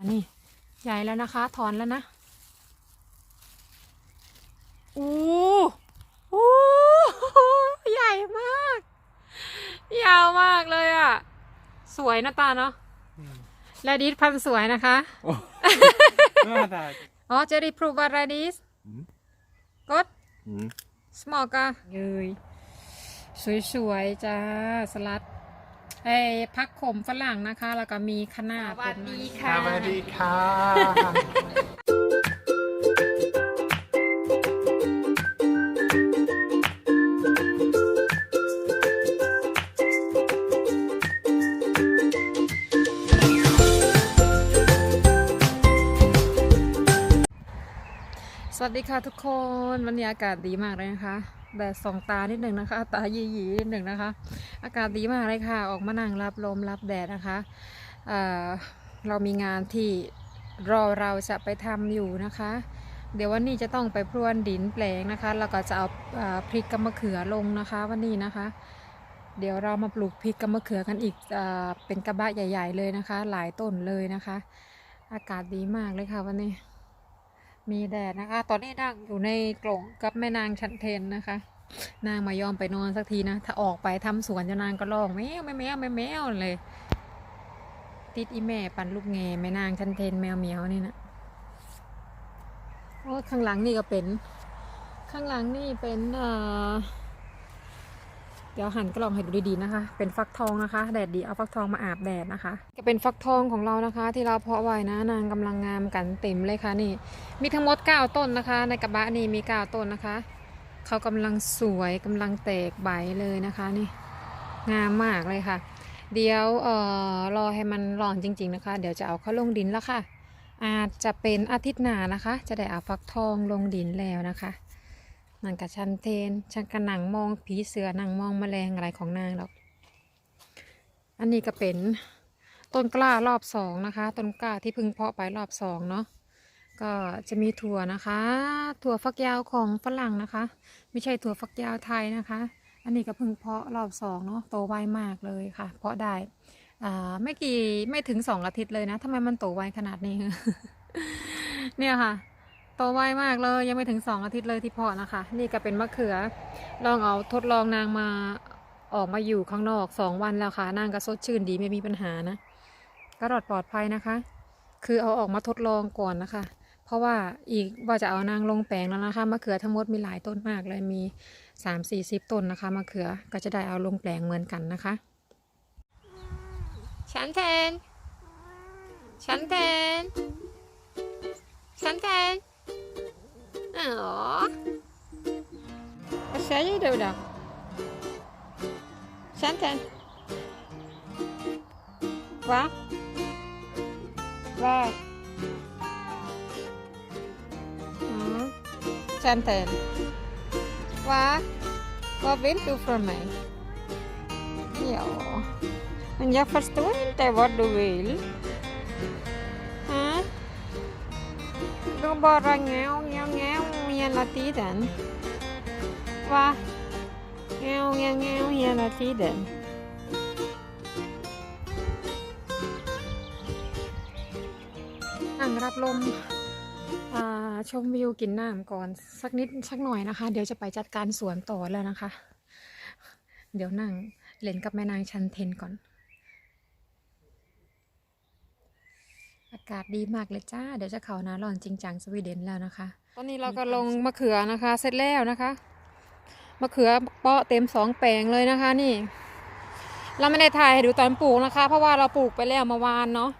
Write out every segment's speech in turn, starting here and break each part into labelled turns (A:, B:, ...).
A: อันนี้ใหญ่แล้วนะคะ ถอนแล้วนะ อู้อู้ใหญ่มาก ยาวมากเลยอะ สวยนะตาเนาะและดิสพันธุ์สวยนะคะ
B: Ja, tack.
A: อ๋อเจดีพรูบาราดิส
B: อืม
A: กด
B: Mm.
A: สมอลกะเยยสวยๆจ้า สลัด ไอ้พักขมฝรั่งนะคะ แล้วก็มีขนาดสวัสดีค่ะ
B: Sawadika.
A: สวัสดีค่ะทุกคน วันนี้อากาศดีมากเลยนะคะ แดดส่องตานิดหนึ่งนะคะ ตาหยีๆนิดหนึ่งนะคะ อากาศดีมากเลยค่ะ ออกมานั่งรับลมรับแดดนะคะเเรามีงานที่รอเราจะไปทำอยู่นะคะ เดี๋ยววันนี้จะต้องไปพรวนดินแปลงนะคะ แล้วก็จะเอาเอ่อพริกกับมะเขือลงนะคะวันนี้นะคะ เดี๋ยวเรามาปลูกพริกกับมะเขือกันอีกเอเป็นกระบะใหญ่ ๆ เลยนะคะ หลายต้นเลยนะคะ อากาศดีมากเลยค่ะวันนี้ มีแดดนะคะ ตอนนี้นั่งอยู่ในกล่องกับแม่นางชันเทนนะคะ นางมายอมไปนอนสักทีนะ ถ้าออกไปทำสวนจะนางก็ร้องแมวแมวแมวแมวแมวเลย ติดอีแม่ปันลูกแงแม่นางชันเทนแมวเหมียวนี่นะโอ้ข้างหลังนี่ก็เป็น ข้างหลังนี่เป็นเอ่อ ดี๋ยวหันกล้องให้ดูดีๆนะคะ เป็นฟักทองนะคะ แดดดีเอาฟักทองมาอาบแดดนะคะ ก็เป็นฟักทองของเรานะคะ ที่เราเพาะไว้นะนางกำลังงามกันเต็มเลยค่ะนี่ มีทั้งหมด9ต้นนะคะ ในกระบะนี่มี9ต้นนะคะเขากำลังสวยกำลังแตกใบเลยนะคะนี่งามมากเลยค่ะ เดี๋ยวเอ่อรอให้มันร้อนจริง ๆนะคะ เดี๋ยวจะเอาเข้าลงดินแล้วค่ะ อาจจะเป็นอาทิตย์หน้านะคะ จะได้เอาฟักทองลงดินแล้วนะคะ นั่นกับชันเทนชันกระหนังมองผีเสือหนังมองแมลงอะไรของนางหรอก อันนี้ก็เป็นต้นกล้ารอบสองนะคะ ต้นกล้าที่พึ่งเพาะไปรอบสองเนาะ ก็จะมีถั่วนะคะ ถั่วฟักยาวของฝรั่งนะคะ ไม่ใช่ถั่วฟักยาวไทยนะคะ อันนี้ก็พิ่งเพาะรอบสองเนาะ โตไวมากเลยค่ะ เพาะได้อ่าไม่กี่ไม่ถึงสองอาทิตย์เลยนะทำไมมันโตไวขนาดนี้ เนี่ยค่ะ โตไวมากเลยยังไม่ถึงสองอาทิตย์เลยที่เพาะนะคะ นี่ก็เป็นมะเขือ ลองเอาทดลองนางมาออกมาอยู่ข้างนอกสองวันแล้วค่ะ นางก็สดชื่นดีไม่มีปัญหานะก็รอดปลอดภัยนะคะ คือเอาออกมาทดลองก่อนนะคะ เพราะว่าอีกว่าจะเอานางลงแปลงแล้วนะคะมะเขือทั้งหมดมีหลายต้นมากเลยมีสามสี่สิบต้นนะคะมะเขือก็จะได้เอาลงแปลงเหมือนกันนะคะฉันแทนฉันแทนฉันแทน Ủa? Sấy đâu đâu Sáng tên Quá. Và ừ. Sáng tên Quá. Qua bên tu from me Yo Mình giác phát tuấn Tại what do we Du bara ngäo, ngäo, ngäo hela tiden. Va? Ngäo, ngäo, ngäo hela tiden. นั่งรับลมชมวิวกินน้ำก่อนสักนิดสักหน่อยนะคะ เดี๋ยวจะไปจัดการสวนต่อแล้วนะคะ เดี๋ยวนั่งเล่นกับแม่นางชันเทนก่อน อากาศดีมากเลยจ้า เดี๋ยวจะเข้าหนาร้อนจริงจังสวีเดนแล้วนะคะ ตอนนี้เราก็ลงมะเขือนะคะ เสร็จแล้วนะคะมะเขือเปาะเต็มสองแปลงเลยนะคะ นี่ เราไม่ได้ถ่ายให้ดูตอนปลูกนะคะ เพราะว่าเราปลูกไปแล้วเมื่อวานเนาะ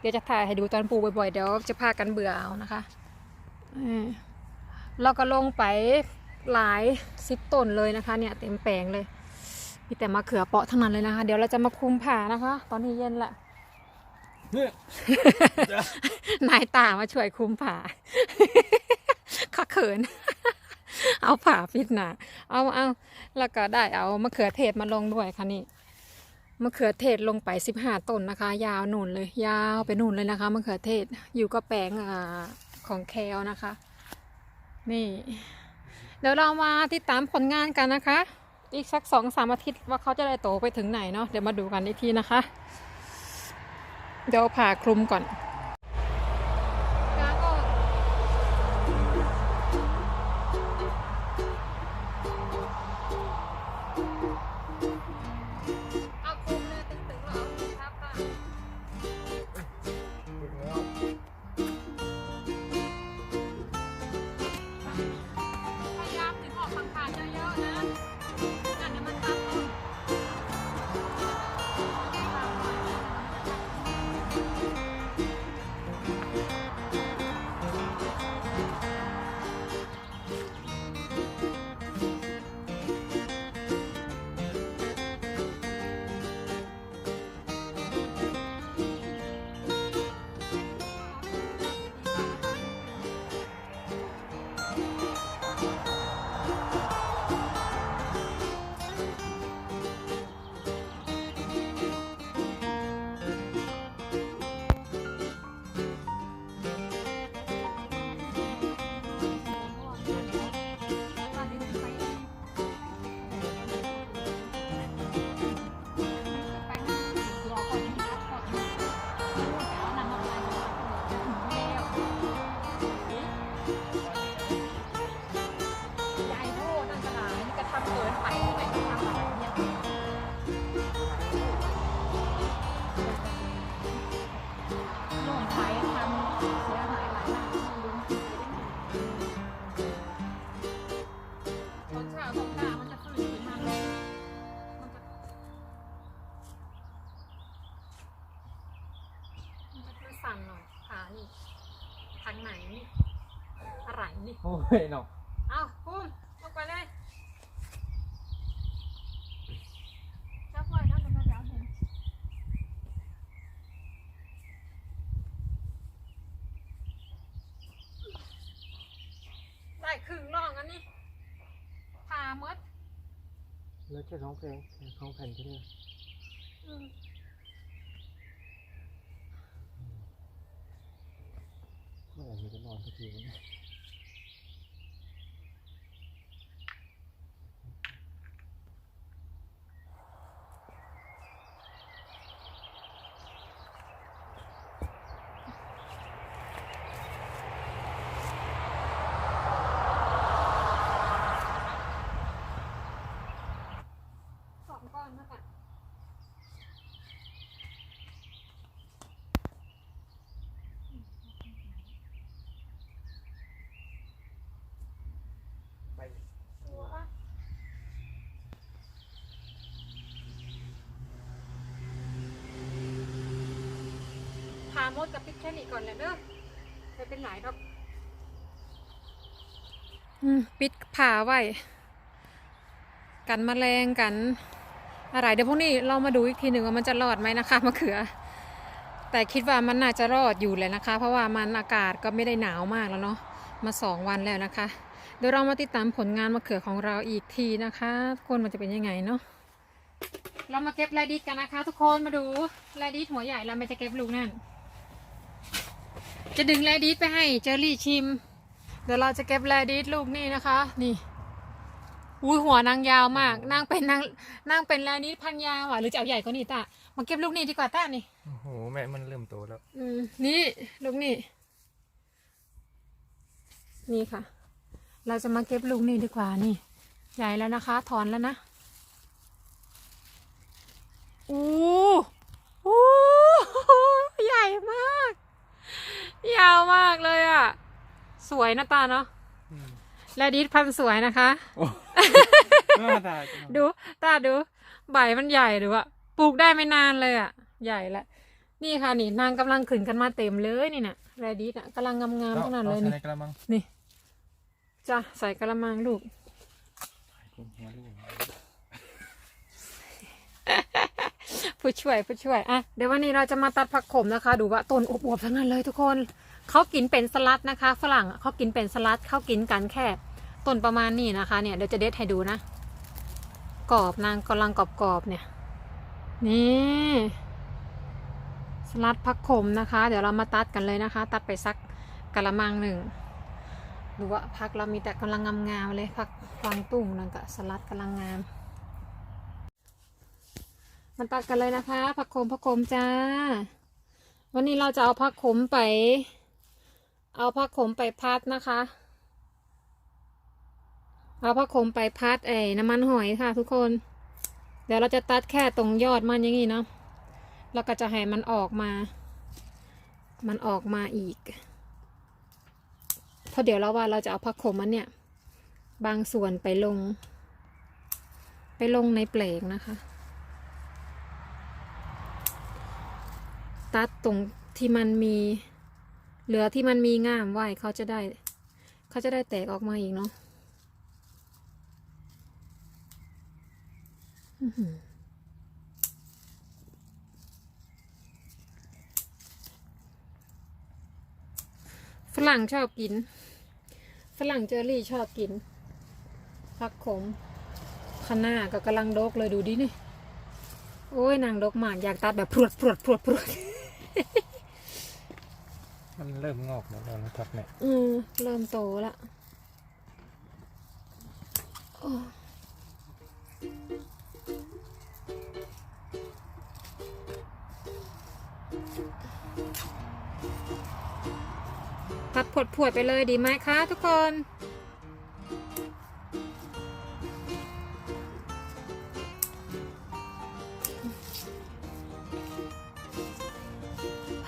A: เดี๋ยวจะถ่ายให้ดูตอนปลูกบ่อยๆเดี๋ยวจะพากันเบื่อเอานะคะเออเราก็ลงไปหลายสิบต้นเลยนะคะ เนี่ยเต็มแปลงเลยมีแต่มะเขือเปาะทั้งนั้นเลยนะคะ เดี๋ยวเราจะมาคุมผ่านะคะ ตอนนี้เย็นละ นายตามาช่วยคุมผ่าข้าเขิน เอาผ่าปิดหนาเอาเอาแล้วก็ได้เอามะเขือเทศมาลงด้วยค่ะนี่มะเขือเทศลงไปสิบห้าต้นนะคะ ยาวหนุนเลย ยาวไปหนุนเลยนะคะมะเขือเทศอยู่ก็แปลงอ่าของแคลนะคะ นี่ เดี๋ยวเรามาติดตามผลงานกันนะคะ อีกสักสองสามอาทิตย์ว่าเขาจะได้โตไปถึงไหนเนาะเดี๋ยวมาดูกันอีกทีนะคะ เดี๋ยวผ่าคลุมก่อน นี่ทางไหนนี่อะไรนี่
B: โอ้ยเนาะ
A: เอาพุ่มลงไปเลยจับไว้นะมันจะจับเห็นได้ครึ่งร่องอันนี้ผ่ามด
B: แล้วแค่สองแผ่นแค่สองแผ่นแค่นี้
A: อืม
B: เมื่อไหร่มันจะนอนสักทีวะเนี่ย
A: สองก้อนแล้วกัน
B: ไป
A: ตัวพา มดกับพิกแค่นี้ก่อนเลยเด้อไม่เป็นไหนดอกปิดผ่าไว้ กันแมลงกันอะไรเดี๋ยวพวกนี้เรามาดูอีกทีหนึ่งว่ามันจะรอดไหมนะคะมะเขือ แต่คิดว่ามันน่าจะรอดอยู่เลยนะคะ เพราะว่ามันอากาศก็ไม่ได้หนาวมากแล้วเนาะมาสองวันแล้วนะคะ เดี๋ยวเรามาติดตามผลงานมะเขือของเราอีกทีนะคะทุกคนมันจะเป็นยังไงเนาะเรามาเก็บแรดิสกันนะคะ ทุกคนมาดูแรดิสหัวใหญ่เราไม่จะเก็บลูกนั่น จะดึงแรดิสไปให้เจอรี่ชิม เดี๋ยวเราจะเก็บแรดิสลูกนี่นะคะ นี่อุ้ยหัวนางยาวมากนางเป็นนางนางเป็นแรดิสพันยาวอะหรือจะเอาใหญ่กว่านี้ตามาเก็บลูกนี่ดีกว่าตานี่
B: โอ้โหแม่มันเริ่มโตแล้ว
A: อืมนี่ลูกนี่นี่ค่ะ เราจะมาเก็บลูกนี่ดีกว่านี่ ใหญ่แล้วนะคะ ถอนแล้วนะอู้อู้ใหญ่มาก ยาวมากเลยอะ่ะ สวยนะตาเนาะ
B: อืม
A: และดิสพันธุ์สวยนะคะ
B: โอ้เมื่อตา
A: ดูตาดูใบมันใหญ่หรือว่าปลูกได้ไม่นานเลยอะ่ะใหญ่ละนี่ค่ะนี่นางกำลังขึ้นกันมาเต็มเลยนี่นะแรดิสอะกำลังงามๆทั้งนั้นเลย
B: อา
A: นี่
B: ใส่ในกระมัง
A: นี่จ้ะใส่กระมังลูก
B: คุณหัวลูก
A: ผู้ช่วยผู้ช่วยอะเดี๋ยววันนี้เราจะมาตัดผักขมนะคะ ดูว่าต้นอวบๆทั้งนั้นเลยทุกคน เขากินเป็นสลัดนะคะ ฝรั่งเขากินเป็นสลัดเขากินกันแค่ต้นประมาณนี้นะคะ เนี่ยเดี๋ยวจะเด็ดให้ดูนะกรอบนางกำลังกรอบๆเนี่ยนี่สลัดผักขมนะคะ เดี๋ยวเรามาตัดกันเลยนะคะ ตัดไปสักกะละมังหนึ่งดูว่าผักเรามีแต่กำลังงามๆเลยผักกวางตุ้งนั่นก็สลัดกำลังงาม มันตัดกันเลยนะคะผักขมผักขมจ้า วันนี้เราจะเอาผักขมไป เอาผักขมไปพัดนะคะ เอาผักขมไปพัดไอ้น้ำมันหอยค่ะทุกคน เดี๋ยวเราจะตัดแค่ตรงยอดมันอย่างนี้เนาะ แล้วก็จะให้มันออกมา มันออกมาอีก เพราะเดี๋ยวเราว่าเราจะเอาผักขมมันเนี่ย บางส่วนไปลง ไปลงในเปลงนะคะตัดตรงที่มันมี เหลือที่มันมีง่ามไว้เขาจะได้ เขาจะได้แตกออกมาอีกเนาะฝรั่งชอบกิน ฝรั่งเจอรี่ชอบกินผักขมคะน้าก็กำลังดกเลยดูดินี่ โอ้ยนางดกมากอยากตัดแบบพรวดพรวดพรวดพรวด
B: มันเริ่มงอกแล้วนะครับเนี่ย
A: อืมเริ่มโตละโอ้ตัดผดผวดไปเลยดีไหมคะทุกคน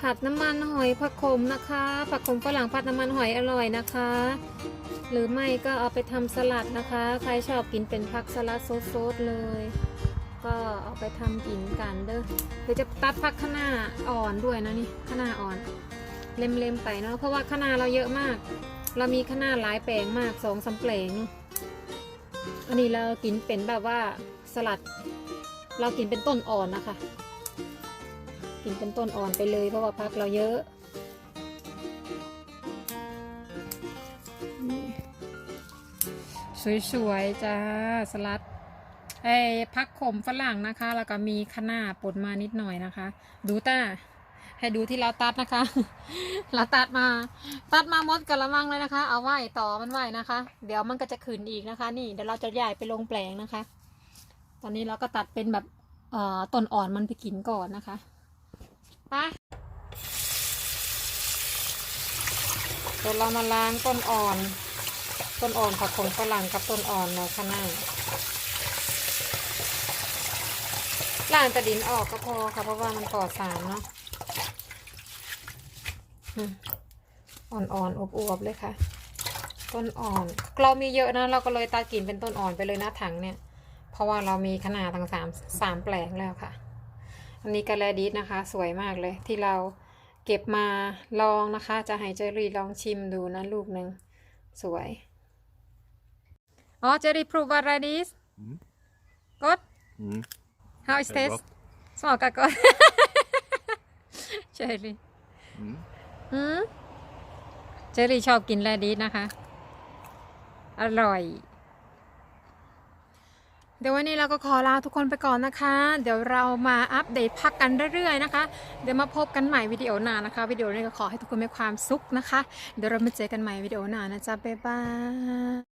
A: ผัดน้ำมันหอยผักขมนะคะ ผักขมฝรั่งผัดน้ำมันหอยอร่อยนะคะ หรือไม่ก็เอาไปทำสลัดนะคะ ใครชอบกินเป็นผักสลัดสดๆเลย ก็เอาไปทำกินกันเด้อเดี๋ยวจะตัดผักคะน้าอ่อนด้วยนะนี่คะน้าอ่อน เล็มๆไปเนาะเพราะว่าขนาเราเยอะมาก เรามีขนาหลายแปลงมากสองสามแปลงอันนี้เรากินเป็นแบบว่าสลัด เรากินเป็นต้นอ่อนนะคะ กินเป็นต้นอ่อนไปเลยเพราะว่าพักเราเยอะสวยๆจ้าสลัดไอ้พักขมฝรั่งนะคะ แล้วก็มีคะน้าปนมานิดหน่อยนะคะ ดูต้าให้ดูที่เราตัดนะคะ เราตัดมา ตัดมาหมดกระมังเลยนะคะ เอาไว้ต่อมันไว้นะคะ เดี๋ยวมันก็จะขืนอีกนะคะ นี่เดี๋ยวเราจะย้ายไปลงแปลงนะคะ ตอนนี้เราก็ตัดเป็นแบบต้นอ่อนมันไปกินก่อนนะคะ ไปเดี๋ยวเรามาล้างต้นอ่อน ต้นอ่อนผักขมฝรั่งกับต้นอ่อนในข้างหน้าล้างแต่ดินออกก็พอค่ะเพราะว่ามันปลอดสารเนาะอ่อนๆอวบๆเลยค่ะ ต้นอ่อน เรามีเยอะนะ เราก็เลยตัดกิ่นเป็นต้นอ่อนไปเลยนะถังเนี่ย เพราะว่าเรามีขนาดทั้งสามสามแปลงแล้วค่ะ อันนี้กระแลดีนะคะ สวยมากเลยที่เราเก็บมาลองนะคะ จะให้เจอรี่ลองชิมดูนะลูกหนึ่งสวย อ๋อเจอรี่ prove what that is
C: Mm.
A: good
C: Mm.
A: how is
C: Very
A: taste
C: well.
A: สมองกะก่อนเจอรี่
C: Mm.
A: อืมเจอรี่ชอบกินแรดีสนะคะ อร่อย เดี๋ยววันนี้เราก็ขอลาทุกคนไปก่อนนะคะ เดี๋ยวเรามาอัปเดตพักกันเรื่อยๆนะคะ เดี๋ยวมาพบกันใหม่วิดีโอหน้านะคะ วิดีโอนี้ก็ขอให้ทุกคนมีความสุขนะคะ เดี๋ยวเรามาเจอกันใหม่วิดีโอหน้านะจ๊ะบ๊ายบาย